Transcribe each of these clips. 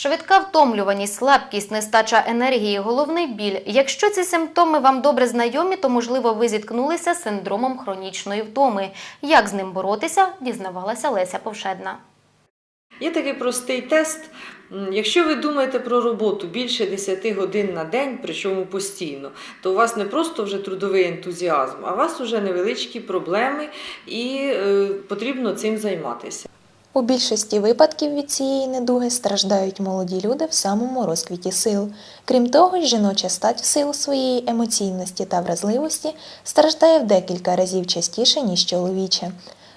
Швидка втомлюваність, слабкість, нестача енергії, головний біль. Якщо ці симптоми вам добре знайомі, то можливо ви зіткнулися з синдромом хронічної втоми. Як з ним боротися, дізнавалася Леся Повшедна. Є такий простий тест. Якщо ви думаєте про роботу більше 10 годин на день, причому постійно, то у вас не просто вже трудовий ентузіазм, а у вас вже невеличкі проблеми і е, потрібно цим займатися. У більшості випадків від цієї недуги страждають молоді люди в самому розквіті сил. Крім того, жіноча стать в силу своєї емоційності та вразливості страждає в декілька разів частіше, ніж чоловіча.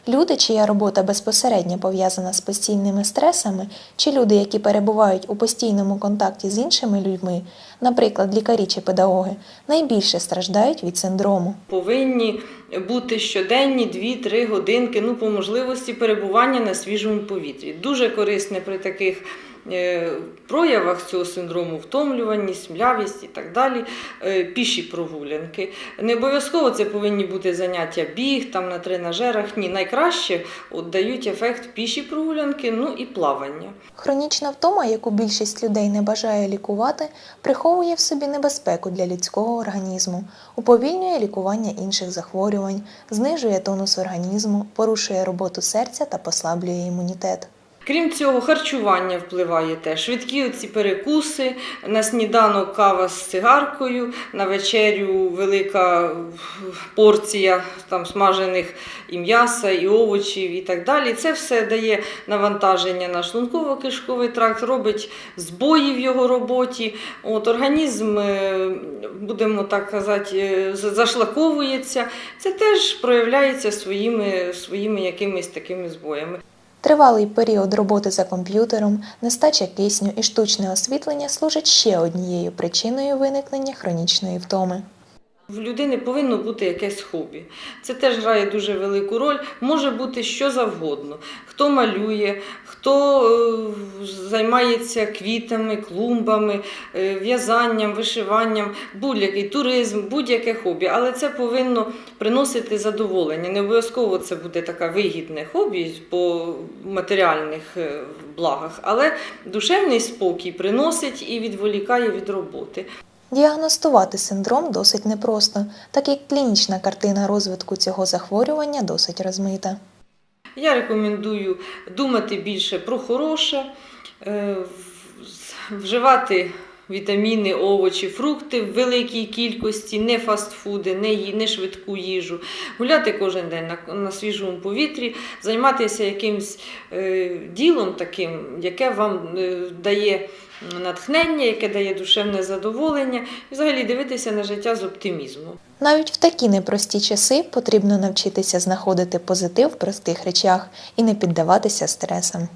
Люди, чия робота безпосередньо пов'язана з постійними стресами, чи люди, які перебувають у постійному контакті з іншими людьми, наприклад, лікарі чи педагоги, найбільше страждають від синдрому. Повинні бути щоденні 2-3 годинки, ну, по можливості перебування на свіжому повітрі. Дуже корисне при таких проявах цього синдрому втомлюваність, млявість і так далі, е, піші прогулянки. Не обов'язково це повинні бути заняття біг там на тренажерах. Ні, найкраще от, дають ефект піші прогулянки, ну і плавання. Хронічна втома, яку більшість людей не бажає лікувати, приховує в собі небезпеку для людського організму, уповільнює лікування інших захворювань, знижує тонус організму, порушує роботу серця та послаблює імунітет. Крім цього, харчування впливає теж. Швидкі оці перекуси, на сніданок кава з цигаркою, на вечерю велика порція там смажених і м'яса, і овочів, і так далі. Це все дає навантаження на шлунково-кишковий тракт, робить збої в його роботі. От, організм, е, будемо так казати, е, зашлаковується. Це теж проявляється своїми, своїми якимись такими збоями. Тривалий період роботи за комп'ютером, нестача кисню і штучне освітлення служать ще однією причиною виникнення хронічної втоми. В людини повинно бути якесь хобі. Це теж грає дуже велику роль. Може бути що завгодно. Хто малює, хто е, займається квітами, клумбами, е, в'язанням, вишиванням, будь-який туризм, будь-яке хобі. Але це повинно приносити задоволення. Не обов'язково це буде таке вигідне хобі по матеріальних е, благах, але душевний спокій приносить і відволікає від роботи. Діагностувати синдром досить непросто, так як клінічна картина розвитку цього захворювання досить розмита. Я рекомендую думати більше про хороше, е, вживати вітаміни, овочі, фрукти в великій кількості, не фастфуди, не, не швидку їжу, гуляти кожен день на, на свіжому повітрі, займатися якимось е, ділом таким, яке вам е, дає натхнення, яке дає душевне задоволення, і взагалі дивитися на життя з оптимізмом. Навіть в такі непрості часи потрібно навчитися знаходити позитив в простих речах і не піддаватися стресам.